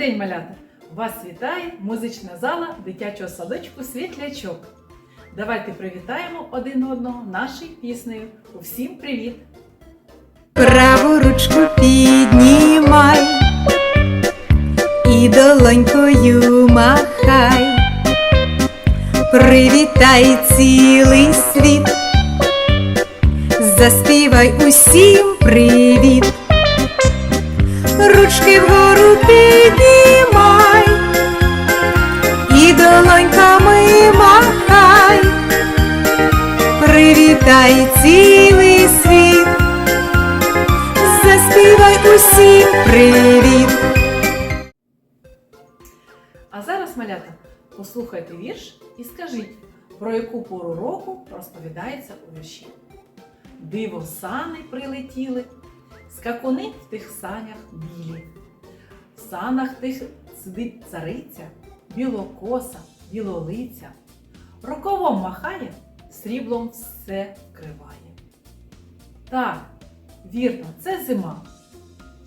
день, малята! Вас вітає музична зала дитячого садочку Світлячок. Давайте привітаємо один одного нашою піснею. Усім привіт! Праву ручку піднімай і долонькою махай, привітай цілий світ, заспівай усім привіт, ручки вгору піднімай і долоньками махай, привітай цілий світ. Заспівай усім привіт. А зараз, малята, послухайте вірш і скажіть, про яку пору року розповідається у вірші. Диво сани прилетіли, скакуни в тих санях білі. В санах тих сидить цариця, білокоса, білолиця. Роковом махає, сріблом все вкриває. Так, вірно, це зима.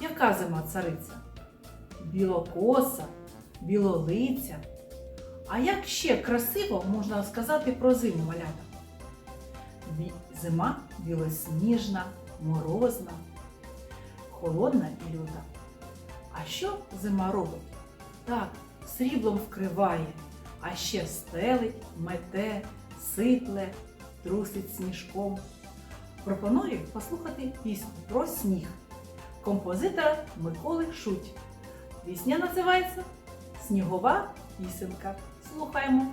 Яка зима цариця? Білокоса, білолиця. А як ще красиво можна сказати про зиму малята? Зима білосніжна, морозна, холодна і люта. А що зима робить? Так, сріблом вкриває, а ще стелить, мете, сипле, трусить сніжком. Пропоную послухати пісню про сніг композитора Миколи Шуть. Пісня називається Снігова пісенка. Слухаємо.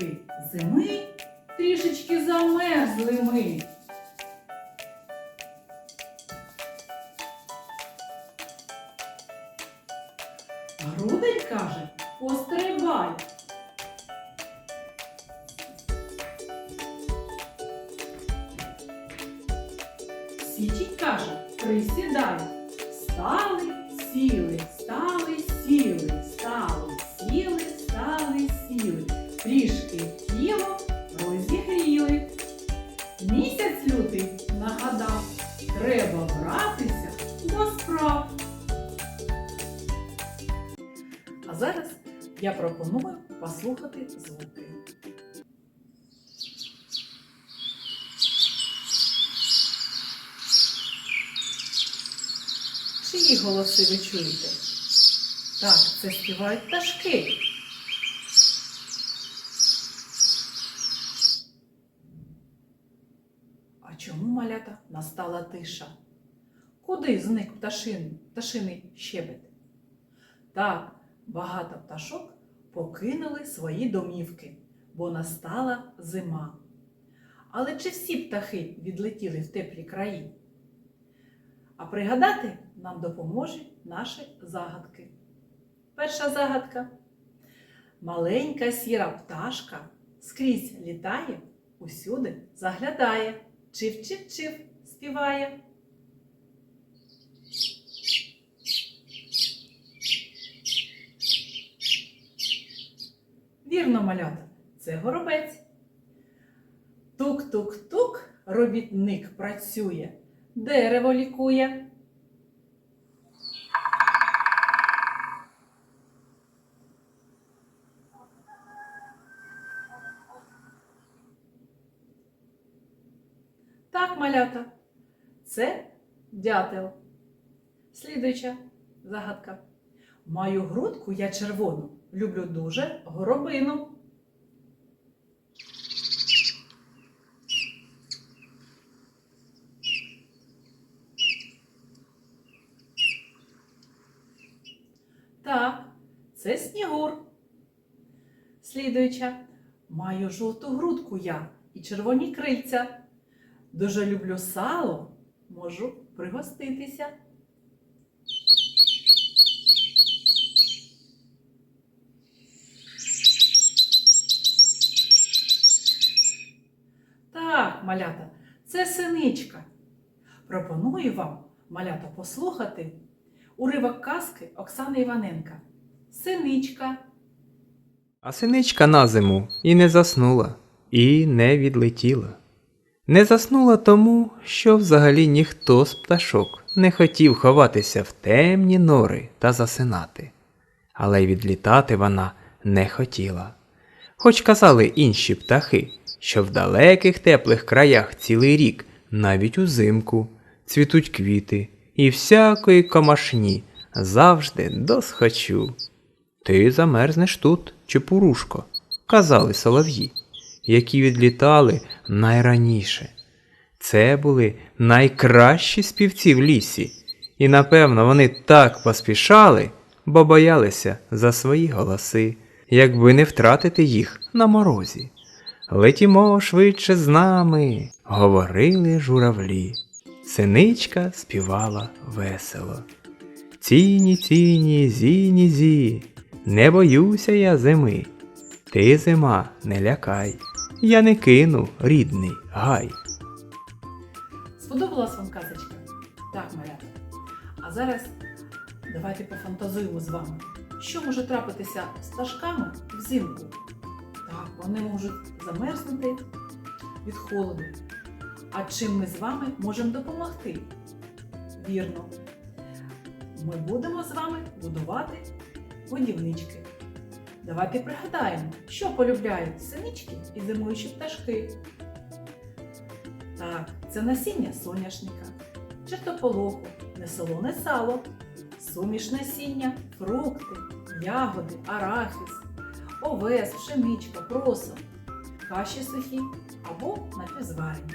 Володарки зими трішечки замерзли ми. Грудень каже, пострибай. Січень каже, присідай. Стали, сіли, стали, сіли, стали, сіли, стали, сіли. Трішки тіло розігріли. Місяць лютий нагадав, треба братися до справ. А зараз я пропоную послухати звуки. Чиї голоси ви чуєте? Так, це співають пташки. А чому малята настала тиша? Куди зник пташин, пташиний щебет? Так, багато пташок покинули свої домівки, бо настала зима. Але чи всі птахи відлетіли в теплі краї? А пригадати нам допоможуть наші загадки. Перша загадка. Маленька сіра пташка скрізь літає, усюди заглядає, чив-чив-чив співає. Вірно, малята, це горобець. Тук-тук-тук, робітник працює, дерево лікує. Так, малята, дятел. Слідуюча загадка. Маю грудку я червону, люблю дуже горобину. Так, це снігур. слідуюча. Маю жовту грудку я і червоні крильця. Дуже люблю сало, можу пригоститися. Так, малята, це синичка. Пропоную вам, малята, послухати уривок казки Оксани Іваненка. Синичка. А синичка на зиму і не заснула, і не відлетіла. Не заснула тому, що взагалі ніхто з пташок не хотів ховатися в темні нори та засинати. Але й відлітати вона не хотіла. Хоч казали інші птахи, що в далеких теплих краях цілий рік, навіть узимку, цвітуть квіти і всякої комашні завжди досхочу. Ти замерзнеш тут, чепурушко, казали солов'ї, які відлітали найраніше. Це були найкращі співці в лісі, і напевно вони так поспішали, бо боялися за свої голоси, якби не втратити їх на морозі. Летімо швидше з нами, говорили журавлі. Синичка співала весело. Ціні, ціні, зіні, зі, не боюся я зими. Ти, зима, не лякай, я не кину рідний гай. Сподобалась вам казочка? Так, малята. А зараз давайте пофантазуємо з вами, що може трапитися з пташками взимку. Так, вони можуть замерзнути від холоду. А чим ми з вами можемо допомогти? Вірно. Ми будемо з вами будувати годівнички. Давайте пригадаємо, що полюбляють синички і зимуючі пташки. Так, це насіння соняшника, чертополоху, не солоне сало, суміш насіння, фрукти, ягоди, арахіс, овес, пшеничка, просо, каші сухі або напівзварені.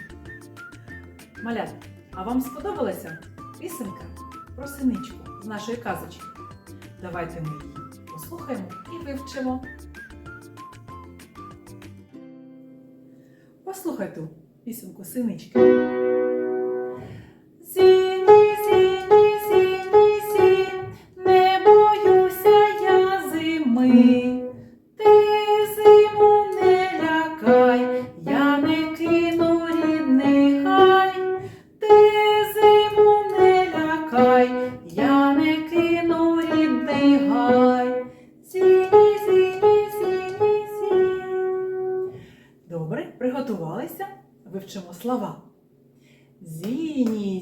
Малят, а вам сподобалася пісенька про синичку з нашої казочки? Давайте ми її послухаємо і вивчимо. Послухай ту пісенку синички.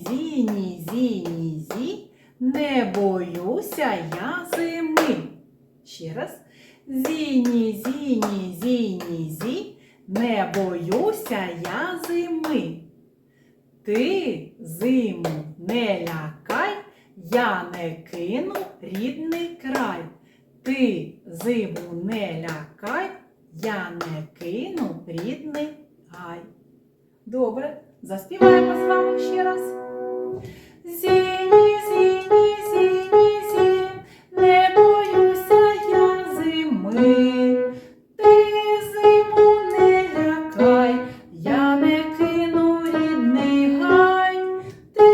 Зіні, зіні, зі, не боюся я зими. Ще раз. Зіні, зіні, зі, не боюся я зими. Ти зиму не лякай, я не кину рідний край. Ти зиму не лякай, я не кину рідний гай. Добре, заспіваємо з вами ще раз. Зіні, зіні, зіні, зі, не боюся я зими. Ти зиму не лякай, я не кину рідний гай. Ти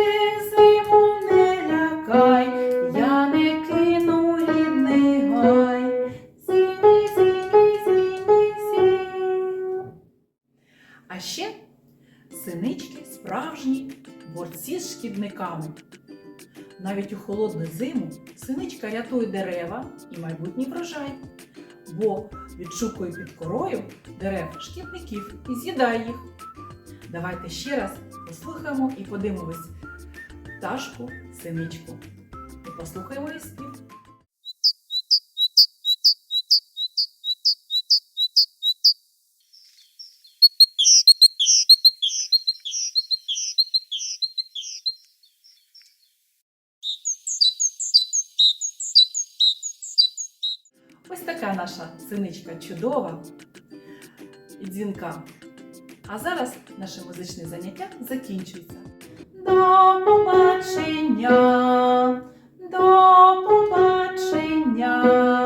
зиму не лякай, я не кину рідний гай. Зіні, зіні, зіні, зі. А ще синички справжні борці з шкідниками. Навіть у холодну зиму синичка рятує дерева і майбутній врожай, бо відшукує під корою дерев шкідників і з'їдає їх. Давайте ще раз послухаємо і подивимось пташку синичку. І послухаємо її спів. Ось така наша синичка чудова і дзвінка. А зараз наше музичне заняття закінчується. До побачення! До побачення!